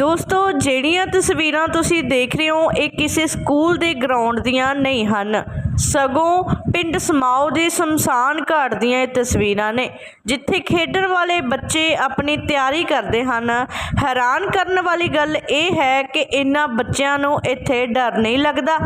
ਦੋਸਤੋ, ਜਿਹੜੀਆਂ ਤਸਵੀਰਾਂ ਤੁਸੀਂ ਦੇਖ ਰਹੇ ਹੋ, ਇਹ ਕਿਸੇ ਸਕੂਲ ਦੇ ਗਰਾਊਂਡ ਦੀਆਂ ਨਹੀਂ ਹਨ। ਸਗੋਂ ਪਿੰਡ ਸਮਾਓ ਦੇ ਸ਼ਮਸ਼ਾਨ ਘਾਟ ਦੀਆਂ ਇਹ ਤਸਵੀਰਾਂ ਨੇ, ਜਿੱਥੇ ਖੇਡਣ ਵਾਲੇ ਬੱਚੇ ਆਪਣੀ ਤਿਆਰੀ ਕਰਦੇ ਹਨ। ਹੈਰਾਨ ਕਰਨ ਵਾਲੀ ਗੱਲ ਇਹ ਹੈ ਕਿ ਇਹਨਾਂ ਬੱਚਿਆਂ ਨੂੰ ਇੱਥੇ ਡਰ ਨਹੀਂ ਲੱਗਦਾ।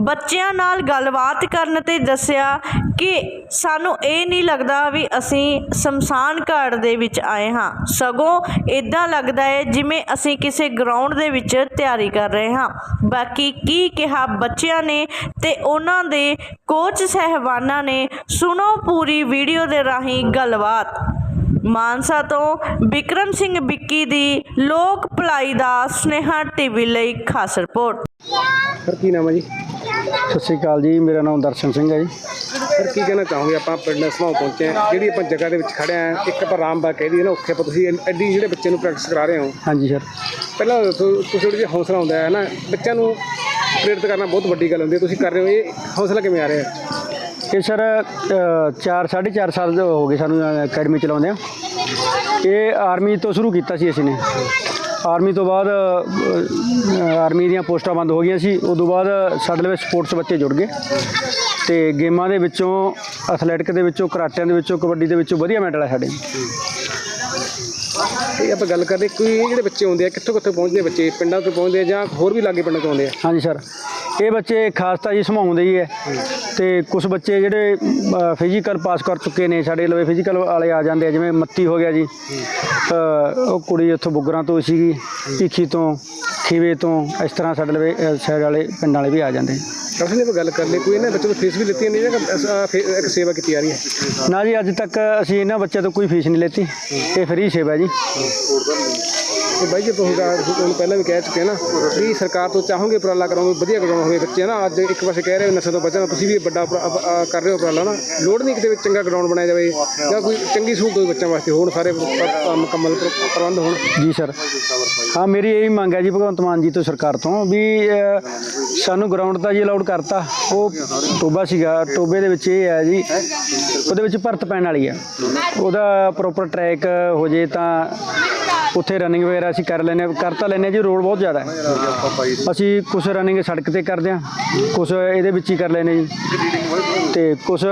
ਬੱਚਿਆਂ ਨਾਲ ਗੱਲਬਾਤ ਕਰਨ ਤੇ ਦੱਸਿਆ ਕਿ ਸਾਨੂੰ ਇਹ ਨਹੀਂ ਲੱਗਦਾ ਵੀ ਅਸੀਂ ਸ਼ਮਸ਼ਾਨ ਘਾਟ ਦੇ ਵਿੱਚ ਆਏ ਹਾਂ। ਸਗੋਂ ਇਦਾਂ ਲੱਗਦਾ ਹੈ ਜਿਵੇਂ ਅਸੀਂ ਕਿਸੇ ਗਰਾਊਂਡ ਦੇ ਵਿੱਚ ਤਿਆਰੀ ਕਰ ਰਹੇ ਹਾਂ। ਬਾਕੀ ਕੀ ਕਿਹਾ ਬੱਚਿਆਂ ਨੇ ਤੇ ਉਹਨਾਂ ਦੇ ਕੋਚ ਸਹਿਬਾਨਾਂ ਨੇ ਸੁਣੋ ਪੂਰੀ ਵੀਡੀਓ ਦੇ ਰਾਹੀਂ ਗੱਲਬਾਤ। ਮਾਨਸਾ ਤੋਂ ਵਿਕਰਮ ਸਿੰਘ ਵਿੱਕੀ ਦੀ ਲੋਕ ਭਲਾਈ ਦਾ ਸਨੇਹਾ ਟੀਵੀ ਲਈ ਖਾਸ ਰਿਪੋਰਟ। ਸਰ ਕੀ ਨਾਮ ਹੈ ਜੀ? ਸਤਿ ਸ਼੍ਰੀ ਅਕਾਲ ਜੀ ਮੇਰਾ ਨਾਮ ਦਰਸ਼ਨ ਸਿੰਘ ਹੈ ਜੀ। ਸਰ ਕੀ ਕਹਿਣਾ ਚਾਹੋਗੇ? ਆਪਾਂ ਪਿੰਡ ਸਮਾਉ ਪਹੁੰਚੇ ਹਾਂ। ਜਿਹੜੀ ਆਪਾਂ ਜਗ੍ਹਾ ਦੇ ਵਿੱਚ ਖੜੇ ਆ ਇੱਕ ਆਪਾਂ ਰਾਮਬਾਗ ਕਹਿ ਦਈਏ ਨਾ ਉੱਥੇ ਆਪਾਂ ਤੁਸੀਂ ਐਡੀ ਜਿਹੜੇ ਬੱਚੇ ਨੂੰ ਪ੍ਰੈਕਟਿਸ ਕਰਾ ਰਹੇ ਹੋ। ਹਾਂਜੀ ਸਰ। ਪਹਿਲਾਂ ਦੱਸੋ ਤੁਸੀਂ ਥੋੜੀ ਜਿਹੀ ਹੌਸਲਾ ਹੁੰਦਾ ਹੈ ਨਾ ਬੱਚਿਆਂ ਨੂੰ ਪ੍ਰੇਰਿਤ ਕਰਨਾ ਬਹੁਤ ਵੱਡੀ ਗੱਲ ਹੁੰਦੀ ਹੈ। ਤੁਸੀਂ ਕਰ ਰਹੇ ਹੋ, ਇਹ ਹੌਸਲਾ ਕਿਵੇਂ ਆ ਰਿਹਾ? ਇਹ ਸਰ 4 4.5 ਸਾਲ ਹੋ ਗਏ ਸਾਨੂੰ ਅਕੈਡਮੀ ਚਲਾਉਂਦੇ ਆ। ਇਹ ਆਰਮੀ ਤੋਂ ਸ਼ੁਰੂ ਕੀਤਾ ਸੀ ਅਸੀਂ ਨੇ। ਆਰਮੀ ਤੋਂ ਬਾਅਦ ਆਰਮੀ ਦੀਆਂ ਪੋਸਟਾਂ ਬੰਦ ਹੋ ਗਈਆਂ ਸੀ। ਉਸ ਤੋਂ ਬਾਅਦ ਸਾਡੇ ਲਈ ਸਪੋਰਟਸ ਬੱਚੇ ਜੁੜ ਗਏ। ਤੇ ਗੇਮਾਂ ਦੇ ਵਿੱਚੋਂ ਐਥਲੈਟਿਕ ਦੇ ਵਿੱਚੋਂ, ਕਰਾਟਿਆਂ ਦੇ ਵਿੱਚੋਂ, ਕਬੱਡੀ ਦੇ ਵਿੱਚੋਂ ਵਧੀਆ ਮੈਡਲ ਆ ਸਾਡੇ। ਇਹ ਆਪਾਂ ਗੱਲ ਕਰਦੇ ਕੋਈ ਇਹ ਜਿਹੜੇ ਬੱਚੇ ਆਉਂਦੇ ਆ, ਕਿੱਥੋਂ ਕਿੱਥੋਂ ਪਹੁੰਚਦੇ ਬੱਚੇ? ਪਿੰਡਾਂ ਤੋਂ ਪਹੁੰਚਦੇ ਆ ਜਾਂ ਹੋਰ ਵੀ ਲਾਗੇ ਪਿੰਡਾਂ ਤੋਂ ਆਉਂਦੇ ਆ? ਹਾਂਜੀ, ਸਰ। ਇਹ ਬੱਚੇ ਖਾਸ ਤਾਂ ਜੀ ਸਮਾਉਂਦੇ ਹੀ ਹੈ ਤੇ ਕੁਝ ਬੱਚੇ ਜਿਹੜੇ ਫਿਜ਼ੀਕਲ ਪਾਸ ਕਰ ਚੁੱਕੇ ਨੇ, ਸਾਡੇ ਲਵੇ ਫਿਜ਼ੀਕਲ ਵਾਲੇ ਆ ਜਾਂਦੇ ਆ, ਜਿਵੇਂ ਮੱਤੀ ਹੋ ਗਿਆ ਜੀ। ਉਹ ਕੁੜੀ ਉੱਥੋਂ ਬੁੱਗਰਾਂ ਤੋਂ ਸੀਗੀ, ਭੀਖੀ ਤੋਂ, ਖੀਵੇ ਤੋਂ, ਇਸ ਤਰ੍ਹਾਂ ਸਾਡੇ ਲਵੇ ਸਾਈਡ ਵਾਲੇ, ਪਿੰਡਾਂ ਵਾਲੇ ਵੀ ਆ ਜਾਂਦੇ ਡਾਕਟਰ ਨੇ ਆਪਾਂ ਗੱਲ ਕਰ ਲਈ ਕੋਈ ਇਹਨਾਂ ਬੱਚੇ ਤੋਂ ਫੀਸ ਵੀ ਲਿੱਤੀ ਨਹੀਂ ਜਾਂ ਇੱਕ ਸੇਵਾ ਕੀਤੀ ਆ ਰਹੀ ਹੈ? ਨਾ ਜੀ ਅੱਜ ਤੱਕ ਅਸੀਂ ਇਹਨਾਂ ਬੱਚਿਆਂ ਤੋਂ ਕੋਈ ਫੀਸ ਨਹੀਂ ਲੈਤੀ। ਇਹ ਫ੍ਰੀ ਸੇਵਾ ਜੀ। ਤੇ ਬਾਈ ਜੀ ਤੁਸੀਂ ਤੁਹਾਨੂੰ ਪਹਿਲਾਂ ਵੀ ਕਹਿ ਚੁੱਕੇ ਨਾ ਵੀ ਸਰਕਾਰ ਤੋਂ ਚਾਹੋਗੇ ਉਪਰਾਲਾ ਕਰਾਉਂਗੇ ਵਧੀਆ ਕਰਾਉਣਾ ਹੋਵੇ ਬੱਚੇ ਨਾ ਅੱਜ ਇੱਕ ਪਾਸੇ ਕਹਿ ਰਹੇ ਹੋ ਨਸ਼ੇ ਤੋਂ ਬਚਣਾ ਤੁਸੀਂ ਵੀ ਵੱਡਾ ਕਰ ਰਹੇ ਹੋ ਉਪਰਾਲਾ ਨਾ ਲੋੜ ਨਹੀਂ ਕਿਤੇ ਵਿੱਚ ਚੰਗਾ ਗਰਾਊਂਡ ਬਣਾਇਆ ਜਾਵੇ ਜਾਂ ਕੋਈ ਚੰਗੀ ਸਹੂਲਤ ਹੋਵੇ ਬੱਚਿਆਂ ਵਾਸਤੇ ਹੋਣ ਸਾਰੇ ਪ- ਮੁਕੰਮਲ ਪ੍ਰ- ਪ੍ਰਬੰਧ ਹੋਣ। ਜੀ ਸਰ। ਹਾਂ ਮੇਰੀ ਇਹੀ ਮੰਗ ਹੈ ਜੀ ਭਗਵੰਤ ਮਾਨ ਜੀ ਤੋਂ ਸਰਕਾਰ ਤੋਂ ਵੀ ਸਾਨੂੰ ਗਰਾਊਂਡ ਤਾਂ ਜੀ ਅਲਾਉਡ ਕਰਤਾ। ਉਹ ਟੋਬਾ ਸੀਗਾ, ਟੋਬੇ ਦੇ ਵਿੱਚ ਇਹ ਹੈ ਜੀ, ਉਹਦੇ ਵਿੱਚ ਭਰਤ ਪੈਣ ਵਾਲੀ ਆ ਉਹਦਾ ਪ੍ਰੋਪਰ ਟਰੈਕ ਹੋ ਜੇ ਤਾਂ ਉੱਥੇ ਰਨਿੰਗ ਵਗੈਰਾ ਅਸੀਂ ਕਰ ਲੈਨੇ ਕਰ ਤਾਂ ਲੈਨੇ ਜੀ ਰੋਡ ਬਹੁਤ ਜ਼ਿਆਦਾ ਹੈ। ਅਸੀਂ ਕੁਝ ਰਨਿੰਗ ਸੜਕ ਤੇ ਕਰਦੇ ਹਾਂ ਕੁਝ ਇਹਦੇ ਵਿੱਚ ਹੀ ਕਰ ਲੈਨੇ ਜੀ। ਤੇ ਕੁਝ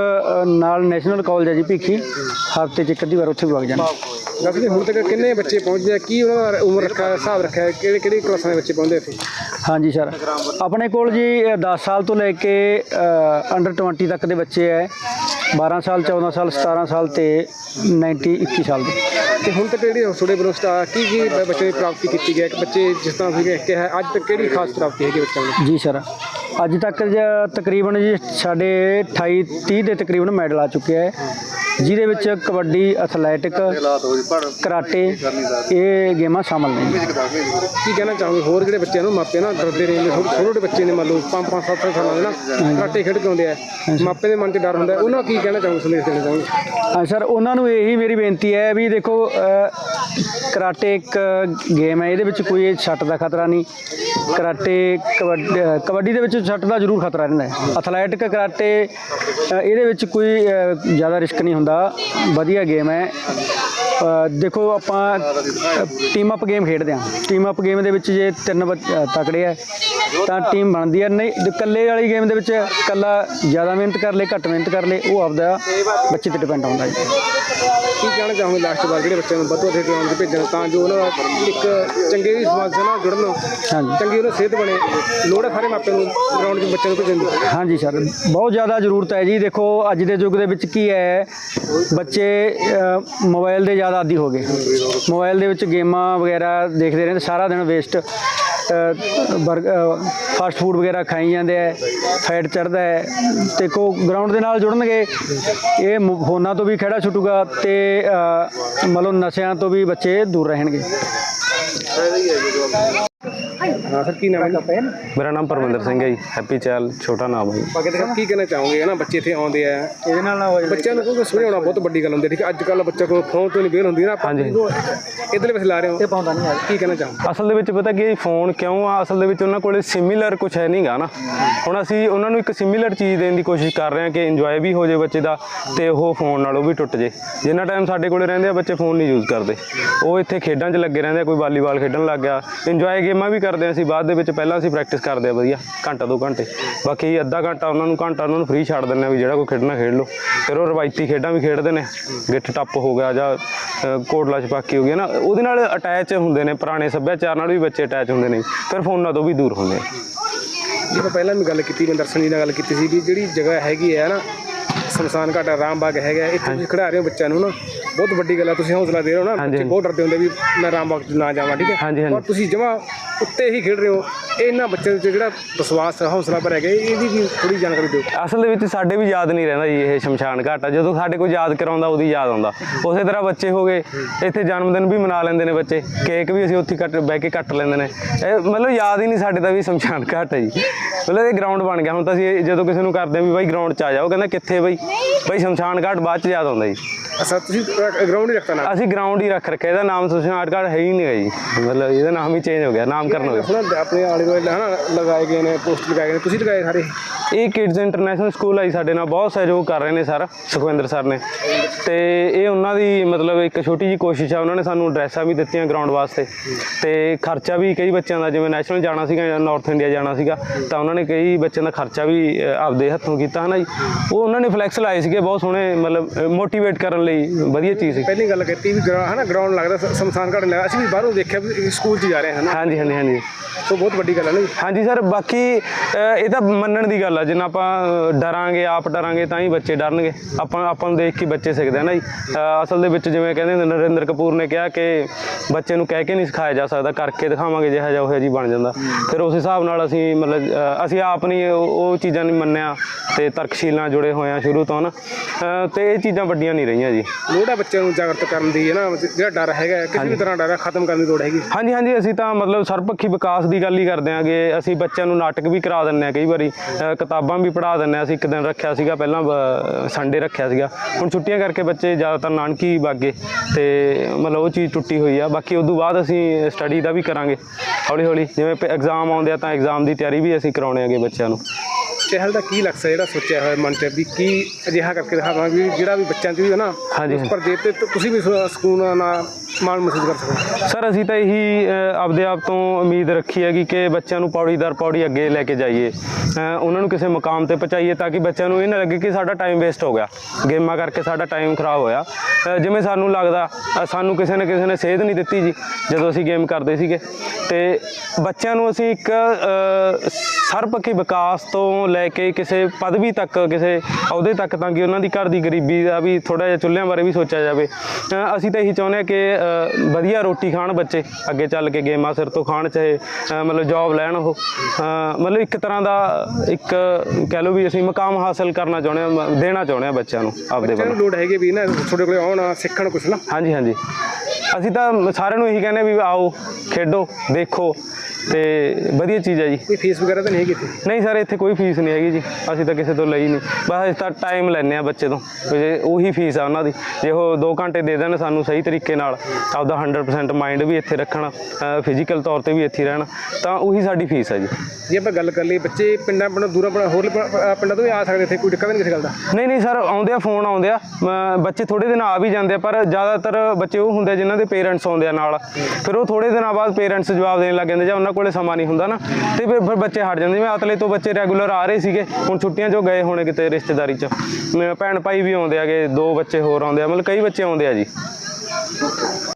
ਨਾਲ ਨੈਸ਼ਨਲ ਕਾਲਜ ਹੈ ਜੀ ਭੀਖੀ। ਹਫ਼ਤੇ ਚ ਇੱਕ ਅੱਧੀ ਵਾਰ ਉੱਥੇ ਵੀ ਵਗ ਜਾਣਾ ਡਾਕਟਰ ਹੁਣ ਤੱਕ ਕਿੰਨੇ ਬੱਚੇ ਪਹੁੰਚਦੇ ਆ? ਕੀ ਉਹਨਾਂ ਦਾ ਉਮਰ ਰੱਖਿਆ, ਹਿਸਾਬ ਰੱਖਿਆ? ਕਿਹੜੇ ਕਿਹੜੀ ਕਲਾਸਾਂ ਦੇ ਬੱਚੇ ਪਹੁੰਚਦੇ ਇੱਥੇ? ਹਾਂਜੀ ਸਰ। ਆਪਣੇ ਕੋਲ ਜੀ 10 ਸਾਲ ਤੋਂ ਲੈ ਕੇ ਅੰਡਰ 20 ਤੱਕ ਦੇ ਬੱਚੇ ਹੈ 12 ਸਾਲ 14 ਸਾਲ 17 ਸਾਲ ਤੇ 90 21 ਸਾਲ ਦੇ। ਤੇ ਹੁਣ ਤੱਕ ਜਿਹੜੀ ਤੁਹਾਡੇ ਵੱਲੋਂ ਸਟਾ ਕੀ ਕੀ ਬੱਚੇ ਦੀ ਪ੍ਰਾਪਤੀ ਕੀਤੀ ਗਈ ਹੈ? ਕਿ ਬੱਚੇ ਜਿਸ ਤਰ੍ਹਾਂ ਤੁਸੀਂ ਕਿਹਾ ਹੈ ਅੱਜ ਤੱਕ ਕਿਹੜੀ ਖਾਸ ਪ੍ਰਾਪਤੀ ਹੈਗੀ ਬੱਚਿਆਂ ਨੂੰ ਜੀ ਸਰ ਅੱਜ ਤੱਕ ਜ- ਤਕਰੀਬਨ ਜੀ ਸਾਡੇ 28 30 ਦੇ ਤਕਰੀਬਨ ਮੈਡਲ ਆ ਚੁੱਕੇ ਹੈ ਜਿਹਦੇ ਵਿੱਚ ਕਬੱਡੀ ਐਥਲੈਟਿਕ ਕਰਾਟੇ ਇਹ ਗੇਮਾਂ ਸ਼ਾਮਲ ਨੇ। ਕੀ ਕਹਿਣਾ ਚਾਹੋਗੇ? ਹੋਰ ਜਿਹੜੇ ਬੱਚਿਆਂ ਨੂੰ ਮਾਪੇ ਨਾ ਡਰਦੇ ਰਹਿੰਦੇ ਛੋਟੇ ਛੋਟੇ ਛੋਟੇ ਬੱਚੇ ਨੇ ਮੰਨ ਲਓ 5 5 7 ਸਾਲਾਂ ਦੇ ਨਾ ਕਰਾਟੇ ਖੇਡ ਕੇ ਆਉਂਦੇ ਆ। ਮਾਪੇ ਦੇ ਮਨ 'ਚ ਡਰ ਹੁੰਦਾ ਉਹਨਾਂ ਨੂੰ ਕੀ ਕਹਿਣਾ ਚਾਹੋਗੇ ਸੰਦੇਸ਼ ਦੇਣਾ ਚਾਹੋਗੇ? ਹਾਂ ਸਰ ਉਹਨਾਂ ਨੂੰ ਇਹੀ ਮੇਰੀ ਬੇਨਤੀ ਹੈ ਵੀ ਦੇਖੋ ਕਰਾਟੇ ਇੱਕ ਗੇਮ ਹੈ ਇਹਦੇ ਵਿੱਚ ਕੋਈ ਛੱਟ ਦਾ ਖਤਰਾ ਨਹੀਂ। ਕਰਾਟੇ ਕਬੱਡੀ ਕਬੱਡੀ ਦੇ ਵਿੱਚ ਛੱਟ ਦਾ ਜ਼ਰੂਰ ਖਤਰਾ ਰਹਿੰਦਾ ਹੈ। ਐਥਲੈਟਿਕ ਕਰਾਟੇ ਇਹਦੇ ਵਿੱਚ ਕੋਈ ਜ਼ਿਆਦਾ ਰਿਸਕ ਨਹੀਂ ਹੁੰਦਾ। ਵਧੀਆ ਗੇਮ ਹੈ। ਦੇਖੋ ਆਪਾਂ ਟੀਮ ਅਪ ਗੇਮ ਖੇਡਦੇ ਹਾਂ। ਟੀਮ ਅਪ ਗੇਮ ਦੇ ਵਿੱਚ ਜੇ ਤਿੰਨ ਤਕੜੇ ਹੈ ਤਾਂ ਟੀਮ ਬਣਦੀ ਹੈ। ਨਹੀਂ ਇਕੱਲੇ ਵਾਲੀ ਗੇਮ ਦੇ ਵਿੱਚ ਇਕੱਲਾ ਜ਼ਿਆਦਾ ਮਿਹਨਤ ਕਰ ਲੇ ਘੱਟ ਮਿਹਨਤ ਕਰ ਲੇ ਉਹ ਆਪਦਾ ਬੱਚੇ ਤੇ ਡਿਪੈਂਡ ਹੁੰਦਾ ਜੀ ਕੀ ਕਹਿਣਾ ਚਾਹੋਗੇ ਲਾਸਟ ਵਾਰ ਜਿਹੜੇ ਬੱਚਿਆਂ ਨੂੰ ਵੱਧੋ ਵੱਧ ਗਰਾਊਂਡ 'ਚ ਭੇਜਣ ਤਾਂ ਜੋ ਉਹਨਾਂ ਦਾ ਇੱਕ ਚੰਗੇ ਵੀ ਸਮਾਜ ਨਾਲ ਜੁੜਨ ਹਾਂਜੀ। ਚੰਗੀ ਉਹਨਾਂ ਦੀ ਸਿਹਤ ਬਣੇ ਲੋੜ ਹੈ ਸਾਰੇ ਮਾਪਿਆਂ ਨੂੰ ਗਰਾਊਂਡ 'ਚ ਬੱਚਿਆਂ ਨੂੰ ਭੇਜਣ ਦੀ? ਹਾਂਜੀ ਸਰ ਬਹੁਤ ਜ਼ਿਆਦਾ ਜ਼ਰੂਰਤ ਹੈ ਜੀ। ਦੇਖੋ ਅੱਜ ਦੇ ਯੁੱਗ ਦੇ ਵਿੱਚ ਕੀ ਹੈ ਬੱਚੇ ਅ, ਮੋਬਾਈਲ ਦੇ ਜ਼ਿਆਦਾ ਆਦੀ ਹੋ ਗਏ। ਮੋਬਾਈਲ ਦੇ ਵਿੱਚ ਗੇਮਾਂ ਵਗੈਰਾ ਦੇਖਦੇ ਰਹਿੰਦੇ ਸਾਰਾ ਦਿਨ ਵੇਸਟ ਫਾਸਟ ਫੂਡ ਵਗੈਰਾ ਖਾਈ ਜਾਂਦੇ ਆ ਫੈਟ ਚੜਦਾ ਹੈ ਦੇਖੋ ਗਰਾਊਂਡ ਦੇ ਨਾਲ ਜੁੜਨਗੇ ਇਹ ਮ- ਫੋਨਾਂ ਤੋਂ ਵੀ ਖੇੜਾ ਛੁੱਟੂਗਾ ਤੇ ਮਤਲਬ ਨਸ਼ਿਆਂ ਤੋਂ ਵੀ ਬੱਚੇ ਦੂਰ ਰਹਿਣਗੇ। ਹਾਂ ਸਰ ਕੀ ਨਾਮ ਹੈ? ਜੀ? ਮੇਰਾ ਨਾਮ ਪਰਮਿੰਦਰ ਸਿੰਘ ਹੈ ਜੀ ਹੈਪੀ ਚੈਲ ਛੋਟਾ ਨਾਮ ਹੈ ਬਾਕੀ ਤਾਂ ਕੀ ਕਹਿਣਾ ਚਾਹੋਗੇ? ਨਾ ਬੱਚੇ ਇੱਥੇ ਆਉਂਦੇ ਆ। ਇਹਦੇ ਨਾਲ ਨਾ ਹੋ ਬੱਚਿਆਂ ਨੂੰ ਕੋਈ ਸਮਝਾਉਣਾ ਬਹੁਤ ਵੱਡੀ ਗੱਲ ਹੁੰਦੀ ਹੈ ਠੀਕ ਹੈ? ਅੱਜ ਕੱਲ ਬੱਚਾ ਕੋਲ ਫੋਨ ਤੋਂ ਨਹੀਂ ਬੇਲ ਹੁੰਦੀ ਨਾ ਹਾਂਜੀ। ਇਧਰਲੇ ਪਾਸੇ ਲਾ ਰਹੇ ਹੋ। ਪਾਉਂਦਾ ਨਹੀਂ ਕੀ ਕਹਿਣਾ ਚਾਹੋਗੇ? ਅਸਲ ਦੇ ਵਿੱਚ ਪਤਾ ਕੀ ਫੋਨ ਕਿਉਂ ਆ? ਅਸਲ ਦੇ ਵਿੱਚ ਉਹਨਾਂ ਕੋਲੇ ਸਿਮਿਲਰ ਕੁਝ ਹੈ ਨਹੀਂਗਾ ਨਾ। ਹੁਣ ਅਸੀਂ ਉਹਨਾਂ ਨੂੰ ਇੱਕ ਸਿਮਿਲਰ ਚੀਜ਼ ਦੇਣ ਦੀ ਕੋਸ਼ਿਸ਼ ਕਰ ਰਹੇ ਹਾਂ ਕਿ ਇੰਜੋਏ ਵੀ ਹੋ ਜਾਏ ਬੱਚੇ ਦਾ ਤੇ ਉਹ ਫੋਨ ਨਾਲੋਂ ਵੀ ਟੁੱਟ ਜੇ। ਜਿੰਨਾ ਟਾਈਮ ਸਾਡੇ ਕੋਲੇ ਰਹਿੰਦੇ ਆ ਬੱਚੇ ਫੋਨ ਨਹੀਂ ਯੂਜ਼ ਕਰਦੇ। ਉਹ ਇੱਥੇ ਖੇਡਾਂ 'ਚ ਲੱਗੇ ਰਹਿੰਦੇ ਆ ਕੋਈ ਵਾਲੀਬਾਲ ਖੇਡਣ ਲੱਗ ਗਿਆ। ਇੰਜੋਏ ਗੇਮਾਂ ਵੀ ਕਰਦੇ ਹਾਂ ਅਸੀਂ, ਬਾਅਦ ਦੇ ਵਿੱਚ ਪਹਿਲਾਂ ਅਸੀਂ ਪ੍ਰੈਕਟਿਸ ਕਰਦੇ ਆ ਵਧੀਆ, ਘੰਟਾ ਦੋ ਘੰਟੇ। ਬਾਕੀ ਅੱਧਾ ਘੰਟਾ ਉਹਨਾਂ ਨੂੰ, ਘੰਟਾ ਉਹਨਾਂ ਨੂੰ ਫ੍ਰੀ ਛੱਡ ਦਿੰਦੇ ਆ ਵੀ ਜਿਹੜਾ ਕੋਈ ਖੇਡਣਾ ਖੇਡ ਲਓ। ਫਿਰ ਉਹ ਰਵਾਇਤੀ ਖੇਡਾਂ ਵੀ ਖੇਡਦੇ ਨੇ। ਗਿੱਠ ਟੱਪ ਹੋ ਗਿਆ ਜਾਂ ਕੋਟਲਾ ਛਪਾਕੀ ਹੋ ਗਿਆ ਨਾ ਉਹਦੇ ਨਾਲ ਅਟੈਚ ਹੁੰਦੇ ਨੇ, ਪੁਰਾਣੇ ਸੱਭਿਆਚਾਰ ਨਾਲ ਵੀ ਬੱਚੇ ਅਟੈਚ ਹੁੰਦੇ ਨੇ। ਫਿਰ ਫੋਨਾਂ ਤੋਂ ਵੀ ਦੂਰ ਹੁੰਦੇ ਨੇ। ਜਿਵੇਂ ਪਹਿਲਾਂ ਵੀ ਗੱਲ ਕੀਤੀ, ਮੈਂ ਦਰਸ਼ਨ ਜੀ ਨਾਲ ਗੱਲ ਕੀਤੀ ਸੀ ਵੀ ਜਿਹੜੀ ਜਗ੍ਹਾ ਹੈਗੀ ਹੈ ਨਾ ਸ਼ਮਸ਼ਾਨ ਘਾਟ ਰਾਮਬਾਗ ਹੈਗਾ ਇੱਥੇ ਤੁਸੀਂ ਖੜਾ ਰਹੇ ਹੋ ਬੱਚਿਆਂ ਨੂੰ ਨਾ। ਬਹੁਤ ਵੱਡੀ ਗੱਲ ਹੈ ਤੁਸੀਂ ਹੌਸਲਾ ਦੇ ਰਹੇ ਹੋ ਨਾ। ਬੱਚੇ ਬਹੁਤ ਡਰਦੇ ਹੁੰਦੇ ਵੀ ਮੈਂ ਰਾਮਬਾਗ 'ਚ ਨਾ ਜਾਵਾਂ ਠੀਕ ਹੈ। ਪਰ ਤੁਸੀਂ ਜਮਾ ਉੱਤੇ ਹੀ ਖੇਡ ਰਹੇ ਹੋ। ਇਹਨਾਂ ਬੱਚਿਆਂ ਦੇ ਵਿੱਚ ਜਿਹੜਾ ਵਿਸ਼ਵਾਸ ਹੌਸਲਾ ਭਰਿਆ ਗਿਆ ਇਹਦੀ ਵੀ ਥੋੜੀ ਜਾਣਕਾਰੀ ਦਿਓ। ਅਸਲ ਦੇ ਵਿੱਚ ਸਾਡੇ ਵੀ ਯਾਦ ਨਹੀਂ ਰਹਿੰਦਾ ਜੀ ਇਹ ਸ਼ਮਸ਼ਾਨ ਘਾਟ ਆ। ਜਦੋਂ ਸਾਡੇ ਕੋਈ ਯਾਦ ਕਰਾਉਂਦਾ ਉਹਦੀ ਯਾਦ ਆਉਂਦਾ। ਉਸੇ ਤਰ੍ਹਾਂ ਬੱਚੇ ਹੋ ਗਏ ਇੱਥੇ ਜਨਮ ਦਿਨ ਵੀ ਮਨਾ ਲੈਂਦੇ ਨੇ ਬੱਚੇ। ਕੇਕ ਵੀ ਅਸੀਂ ਉੱਥੇ ਕੱਟ ਬਹਿ ਕੇ ਕੱਟ ਲੈਂਦੇ ਨੇ। ਇਹ ਮਤਲਬ ਯਾਦ ਹੀ ਨਹੀਂ ਸਾਡੇ ਦਾ ਵੀ ਸ਼ਮਸ਼ਾਨ ਘਾਟ ਹੈ ਜੀ। ਮਤਲਬ ਇਹ ਗਰਾਊਂਡ ਬਣ ਗਿਆ। ਹੁਣ ਤਾਂ ਅਸੀਂ ਜਦੋਂ ਕਿਸੇ ਨੂੰ ਕਰਦੇ ਹਾਂ ਵੀ ਬਾਈ ਗਰਾਊਂਡ 'ਚ ਆ ਜਾਓ ਕਹਿੰਦਾ ਕਿੱਥੇ ਬਈ? ਬਈ ਸ਼ਮਸ਼ਾਨ ਘਾਟ ਬਾਅਦ 'ਚ ਯਾਦ ਆਉਂਦਾ ਜੀ। ਅੱਛਾ ਤੁਸੀਂ ਗਰਾਊਂਡ ਹੀ ਰੱਖਤਾ ਨਾ ਅਸੀਂ ਗਰਾਊਂਡ ਹੀ ਰੱਖ ਰੱਖਿਆ। ਇਹਦਾ ਨਾਮ ਸ਼ਮਸ਼ਾਨ ਘਾਟ ਹੈ ਹੀ ਨਹੀਂ ਗਾ ਜੀ। ਮਤਲਬ ਇਹਦਾ ਨਾਮ ਹੀ ਚੇਂਜ ਹੋ ਗਿਆ ਨਾਮਕਰਨ ਹੋ ਗਿਆ। ਆਪਣੇ ਆਲੇ ਲਗਾਏ ਗਏ ਨੇ ਪੋਸਟ ਲਗਾਏ ਗਏ ਨੇ ਤੁਸੀਂ ਲਗਾਏ ਸਾਰੇ? ਇਹ ਕਿਡਜ਼ ਇੰਟਰਨੈਸ਼ਨਲ ਸਕੂਲ ਆਈ ਸਾਡੇ ਨਾਲ ਬਹੁਤ ਸਹਿਯੋਗ ਕਰ ਰਹੇ ਨੇ ਸਰ ਸੁਖਵਿੰਦਰ ਸਰ ਨੇ। ਤੇ ਇਹ ਉਹਨਾਂ ਦੀ ਮਤਲਬ ਇੱਕ ਛੋਟੀ ਜੀ ਕੋਸ਼ਿਸ਼ ਆ ਉਹਨਾਂ ਨੇ ਸਾਨੂੰ ਡਰੈਸਾਂ ਵੀ ਦਿੱਤੀਆਂ ਗਰਾਊਂਡ ਵਾਸਤੇ। ਤੇ ਖਰਚਾ ਵੀ ਕਈ ਬੱਚਿਆਂ ਦਾ ਜਿਵੇਂ ਨੈਸ਼ਨਲ ਜਾਣਾ ਸੀਗਾ ਜਾਂ ਨਾਰਥ ਇੰਡੀਆ ਜਾਣਾ ਸੀਗਾ ਤਾਂ ਉਹਨਾਂ ਨੇ ਕਈ ਬੱਚਿਆਂ ਦਾ ਖਰਚਾ ਵੀ ਆਪਦੇ ਹੱਥੋਂ ਕੀਤਾ ਹਨਾ ਜੀ? ਉਹ ਉਹਨਾਂ ਨੇ ਫਲੈਕਸ ਲਾਏ ਸੀਗੇ ਬਹੁਤ ਸੋਹਣੇ ਮਤਲਬ ਮੋਟੀਵੇਟ ਕਰਨ ਲਈ ਵਧੀਆ ਚੀਜ਼ ਸੀ। ਪਹਿਲੀ ਗੱਲ ਕੀਤੀ ਵੀ ਹਨਾ ਗਰਾਊਂਡ ਲੱਗਦਾ ਸ਼ਮਸ਼ਾਨ ਘਾਟ ਲੱਗਦਾ ਅਸੀਂ ਵੀ ਬਾਹਰੋਂ ਦੇਖਿਆ ਵੀ ਸਕੂਲ 'ਚ ਜਾ ਰਹੇ ਹਨਾ? ਹਾਂਜੀ ਹਾਂਜੀ ਹਾਂਜੀ। ਸੋ ਬਹੁਤ ਵੱਡੀ ਗੱਲ ਹੈ ਨਾ ਜੀ। ਹਾਂਜੀ ਸਰ ਬਾਕੀ ਇਹ ਤਾਂ ਮੰਨਣ ਦੀ ਗੱਲ ਆ ਜਿੰਨਾ ਆਪਾਂ ਡਰਾਂਗੇ ਆਪ ਡਰਾਂਗੇ ਤਾਂ ਹੀ ਬੱਚੇ ਡਰਨਗੇ। ਆਪਾਂ ਆਪਾਂ ਨੂੰ ਦੇਖ ਕੇ ਬੱਚੇ ਸਿੱਖਦੇ ਆ ਨਾ ਜੀ। ਅਸਲ ਦੇ ਵਿੱਚ ਜਿਵੇਂ ਕਹਿੰਦੇ ਹੁੰਦੇ ਨਰਿੰਦਰ ਕਪੂਰ ਨੇ ਕਿਹਾ ਕਿ ਬੱਚੇ ਨੂੰ ਕਹਿ ਕੇ ਨਹੀਂ ਸਿਖਾਇਆ ਜਾ ਸਕਦਾ ਕਰਕੇ ਦਿਖਾਵਾਂਗੇ ਜਿਹੜਾ ਜਿਹਾ ਉਹ ਜੀ ਬਣ ਜਾਂਦਾ। ਫਿਰ ਉਸ ਹਿਸਾਬ ਨਾਲ ਅਸੀਂ ਮਤਲਬ ਅਸੀਂ ਆਪ ਨਹੀਂ ਉਹ ਚੀਜ਼ਾਂ ਨਹੀਂ ਮੰਨਿਆ ਤੇ ਤਰਕਸ਼ੀਲ ਨਾਲ ਜੁੜੇ ਹੋਏ ਆ ਸ਼ੁਰੂ ਤੋਂ ਨਾ। ਤੇ ਇਹ ਚੀਜ਼ਾਂ ਵੱਡੀਆਂ ਨਹੀਂ ਰਹੀਆਂ ਜੀ। ਲੋੜ ਹੈ ਬੱਚਿਆਂ ਨੂੰ ਜਾਗਰਤ ਕਰਨ ਦੀ ਹੈ ਨਾ ਜਿਹੜਾ ਡਰ ਹੈਗਾ ਕਿਸੇ ਵੀ ਤਰ੍ਹਾਂ ਡਰ ਹੈ ਖਤਮ ਕਰਨ ਦੀ ਲੋੜ ਹੈਗੀ। ਹਾਂਜੀ ਹਾਂਜੀ ਅਸੀਂ ਤਾਂ ਮਤਲਬ ਸਰਵਪੱਖੀ ਵਿਕਾਸ ਦੀ ਗੱਲ ਹੀ ਕਰਦੇ ਆਂਗੇ ਅਸੀਂ ਬੱਚਿਆਂ ਨੂੰ ਨਾਟਕ ਵੀ ਕਰਾ ਦਿੰਨੇ ਆ ਕਈ ਵਾਰੀ। ਕਿਤਾਬਾਂ ਵੀ ਪੜ੍ਹਾ ਦਿੰਨੇ ਅਸੀਂ। ਇੱਕ ਦਿਨ ਰੱਖਿਆ ਸੀਗਾ ਪਹਿਲਾਂ ਸੰਡੇ ਰੱਖਿਆ ਸੀਗਾ। ਹੁਣ ਛੁੱਟੀਆਂ ਕਰਕੇ ਬੱਚੇ ਜ਼ਿਆਦਾਤਰ ਨਾਨਕੀ ਬਾਗੇ ਤੇ ਮਤਲਬ ਉਹ ਚੀਜ਼ ਟੁੱਟੀ ਹੋਈ ਆ। ਬਾਕੀ ਉਦੋਂ ਬਾਅਦ ਅਸੀਂ ਸਟੱਡੀ ਦਾ ਵੀ ਕਰਾਂਗੇ। ਹੌਲੀ ਹੌਲੀ ਜਿਵੇਂ ਐਗਜ਼ਾਮ ਆਉਂਦੇ ਆ ਤਾਂ ਐਗਜ਼ਾਮ ਦੀ ਤਿਆਰੀ ਵੀ ਅਸੀਂ ਕਰਾਉਣੇ ਆਗੇ ਬੱਚਿਆਂ ਨੂੰ। ਚਹਿਲ ਦਾ ਕੀ ਲਕਸ ਹੈ ਜਿਹੜਾ ਸੋਚਿਆ ਹੋਇਆ ਮਨ 'ਚ? ਵੀ ਕੀ ਅਜਿਹਾ ਕਰਕੇ ਦਿਖਾਵਾਂ? ਵੀ ਜਿਹੜਾ ਵੀ ਬੱਚਿਆਂ 'ਚ ਵੀ ਹੈ ਨਾ ਹਾਂਜੀ। ਪਰ ਤੇ ਤੁਸੀਂ ਵੀ ਸਕੂਨ ਨਾਲ ਮਾਣ ਮਹਿਸੂਸ ਕਰ ਸਕੋ ਸਰ ਅਸੀਂ ਤਾਂ ਇਹੀ ਅ, ਆਪਦੇ ਆਪ ਤੋਂ ਉਮੀਦ ਰੱਖੀ ਹੈਗੀ ਕਿ ਬੱਚਿਆਂ ਨੂੰ ਪੌੜੀ ਦਰ ਪੌੜੀ ਅੱਗੇ ਲੈ ਕੇ ਜਾਈਏ। ਅ, ਉਹਨਾਂ ਨੂੰ ਕਿਸੇ ਮੁਕਾਮ ਤੇ ਪਹੁੰਚਾਈਏ ਤਾਂ ਕਿ ਬੱਚਿਆਂ ਨੂੰ ਇਹ ਨਾ ਲੱਗੇ ਕਿ ਸਾਡਾ ਟਾਈਮ ਵੇਸਟ ਹੋ ਗਿਆ। ਗੇਮਾਂ ਕਰਕੇ ਸਾਡਾ ਟਾਈਮ ਖਰਾਬ ਹੋਇਆ। ਅ, ਜਿਵੇਂ ਸਾਨੂੰ ਲੱਗਦਾ ਅ, ਸਾਨੂੰ ਕਿਸੇ ਨੇ ਕਿਸੇ ਨੇ ਸੇਧ ਨਹੀਂ ਦਿੱਤੀ ਜੀ ਜਦੋਂ ਅਸੀਂ ਗੇਮ ਕਰਦੇ ਸੀਗੇ। ਤੇ ਬੱਚਿਆਂ ਨੂੰ ਅਸੀਂ ਇੱਕ ਅ, ਸਰਬਪੱਖੀ ਵਿਕਾਸ ਤੋਂ ਲੈ ਕੇ ਕਿਸੇ ਪਦਵੀ ਤੱਕ ਕਿਸੇ ਅਹੁਦੇ ਤੱਕ ਤਾਂ ਕਿ ਉਹਨਾਂ ਦੀ ਘਰ ਦੀ ਗਰੀਬੀ ਦਾ ਵੀ ਥੋੜਾ ਜਿਹਾ ਚੁੱਲ੍ਹਿਆਂ ਬਾਰੇ ਵੀ ਸੋਚਿਆ ਜਾਵੇ। ਅਸੀਂ ਤਾਂ ਇਹੀ ਚਾਹੁੰਦੇ ਹਾਂ ਕਿ ਵਧੀਆ ਰੋਟੀ ਖਾਣ ਬੱਚੇ ਅੱਗੇ ਚੱਲ ਕੇ ਗੇਮਾਂ ਸਿਰ ਤੋਂ ਖਾਣ ਚਾਹੇ ਮਤਲਬ ਜੌਬ ਲੈਣ ਉਹ। ਮਤਲਬ ਇੱਕ ਤਰ੍ਹਾਂ ਦਾ ਇੱਕ ਕਹਿ ਲਓ ਵੀ ਅਸੀਂ ਮਕਾਮ ਹਾਸਲ ਕਰਨਾ ਚਾਹੁੰਦੇ ਹਾਂ ਮ- ਦੇਣਾ ਚਾਹੁੰਦੇ ਹਾਂ ਬੱਚਿਆਂ ਨੂੰ ਆਪਦੇ ਵੱਲੋਂ। ਲੋੜ ਹੈਗੀ ਵੀ ਨਾ ਤੁਹਾਡੇ ਕੋਲੇ ਆਉਣ ਸਿੱਖਣ ਕੁਛ ਨਾ। ਹਾਂਜੀ ਹਾਂਜੀ। ਅਸੀਂ ਤਾਂ ਸਾਰਿਆਂ ਨੂੰ ਇਹੀ ਕਹਿੰਦੇ ਵੀ ਆਓ ਖੇਡੋ ਦੇਖੋ। ਤੇ ਵਧੀਆ ਚੀਜ਼ ਹੈ ਜੀ। ਕੋਈ ਫੀਸ ਵਗੈਰਾ ਤਾਂ ਨਹੀਂ ਹੈਗੀ ਇੱਥੇ? ਨਹੀਂ ਸਰ ਇੱਥੇ ਕੋਈ ਫੀਸ ਨਹੀਂ ਹੈਗੀ ਜੀ। ਅਸੀਂ ਤਾਂ ਕਿਸੇ ਤੋਂ ਲਈ ਨਹੀਂ। ਬਸ ਅਸੀਂ ਤਾਂ ਟਾਈਮ ਲੈਂਦੇ ਆ ਬੱਚੇ ਤੋਂ। ਜੇ ਉਹੀ ਫੀਸ ਆ ਉਹਨਾਂ ਦੀ। ਜੇ ਉਹ 2 ਘੰਟੇ ਦੇ ਦੇਣ ਸਾਨੂੰ ਸਹੀ ਤਰੀਕੇ ਨਾਲ ਆਪਦਾ 100% ਮਾਈਂਡ ਵੀ ਇੱਥੇ ਰੱਖਣ ਫਿਜ਼ੀਕਲ ਤੌਰ ਤੇ ਵੀ ਇੱਥੇ ਰਹਿਣ ਤਾਂ ਉਹੀ ਸਾਡੀ ਫੀਸ ਹੈ ਜੀ। ਜੇ ਆਪਾਂ ਗੱਲ ਕਰ ਲਈ ਬੱਚੇ ਪਿੰਡਾਂ ਪਿੰਡਾਂ ਦੂਰਾਂ ਪਿੰਡਾਂ ਹੋਰ ਪਿੰਡਾਂ ਤੋਂ ਵੀ ਆ ਸਕਦੇ ਇੱਥੇ। ਕੋਈ ਦਿੱਕਤ ਨਹੀਂ ਕਿਸੇ ਗੱਲ ਦਾ? ਨਹੀਂ ਨਹੀਂ ਸਰ ਆਉਂਦੇ ਆ ਫੋਨ ਆਉਂਦੇ ਆ। ਬੱਚੇ ਥੋੜੇ ਦਿਨ ਆ ਵੀ ਜਾਂਦੇ ਆ ਪਰ ਜ਼ਿਆਦਾਤਰ ਬੱਚੇ ਉਹ ਹੁੰਦੇ ਜਿਨ੍ਹਾਂ ਦੇ ਪੇਰੈਂਟਸ ਆਉਂਦੇ ਆ ਨਾਲ। ਫਿਰ ਉਹ ਥੋੜੇ ਦਿਨਾਂ ਬਾਅਦ ਪੇਰੈਂਟਸ ਜਵਾਬ ਦੇਣ ਲੱਗ ਜਾਂਦੇ ਜਾਂ ਉਹਨਾਂ ਕੋਲੇ ਸਮਾਂ ਨਹੀਂ ਹੁੰਦਾ ਨਾ। ਤੇ ਫਿਰ ਫਿਰ ਬੱਚੇ ਹਟ ਜਾਂਦੇ। ਮੈਂ ਅਤਲੇ ਤੋਂ ਬੱਚੇ ਰੈਗੂਲਰ ਆ ਰਹੇ ਸੀਗੇ, ਹੁਣ ਛੁੱਟੀਆਂ 'ਚੋਂ ਗਏ ਹੋਣੇ ਕਿਤੇ ਰਿਸ਼ਤੇਦਾਰੀ 'ਚ। ਅਮ ਭੈਣ ਭਾਈ ਵੀ ਆਉਂਦੇ ਆਗੇ ਦੋ ਬੱਚੇ ਹੋਰ ਆਉਂਦੇ ਆ, ਮਤਲਬ ਕਈ ਬੱਚੇ ਆਉਂਦੇ ਆ ਜੀ।